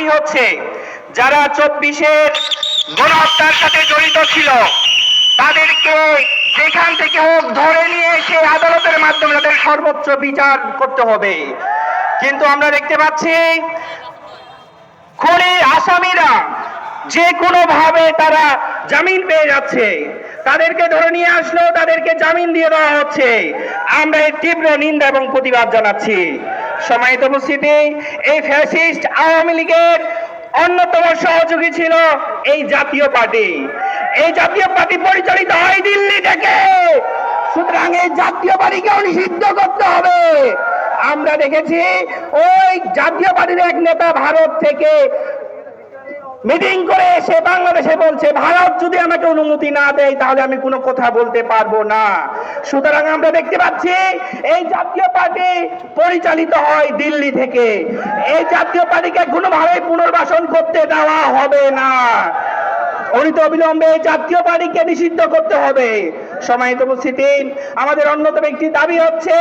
দাবি হচ্ছে, যারা চব্বিশের গণহত্যার সাথে জড়িত ছিল, তাদেরকে যেখান থেকে হোক ধরে নিয়ে এসে আদালতের মাধ্যমে তাদের সর্বোচ্চ বিচার করতে হবে। কিন্তু আমরা দেখতে পাচ্ছি খুনের আসামিরা যে কোনো ভাবে তারা জামিন পেয়ে যাচ্ছে। তাদেরকে ধরে নিয়ে আসলেও তাদেরকে জামিন দিয়ে দেওয়া হচ্ছে। আমরা এর তীব্র নিন্দা এবং প্রতিবাদ জানাচ্ছি। সময়ত উপস্থিতি। এই ফ্যাসিস্ট আওয়ামী লীগের অন্যতম সহযোগী ছিল এই জাতীয় পার্টি। এই জাতীয় পার্টি পরিচালিত হয় দিল্লি থেকে। সুতরাং এই জাতীয় পার্টিকে নিষিদ্ধ করতে হবে। আমরা দেখেছি ওই জাতীয় পার্টির এক নেতা ভারত থেকে মিটিং করে এসে বাংলাদেশে বলছে, ভারত যদি আমাকে অনুমতি না দেয়, তাহলে আমি কোনো কথা বলতে পারব না। সুতরাং আমরা দেখতে পাচ্ছি, এই জাতীয় পার্টি পরিচালিত হয় দিল্লি থেকে। এই জাতীয় পার্টিকে কোনোভাবে পুনর্বাসন করতে দেওয়া হবে না। অনিত অবিলম্বে জাতীয় পার্টিকে নিষিদ্ধ করতে হবে। সময়ত উপস্থিতি, আমাদের অন্যতম একটি দাবি হচ্ছে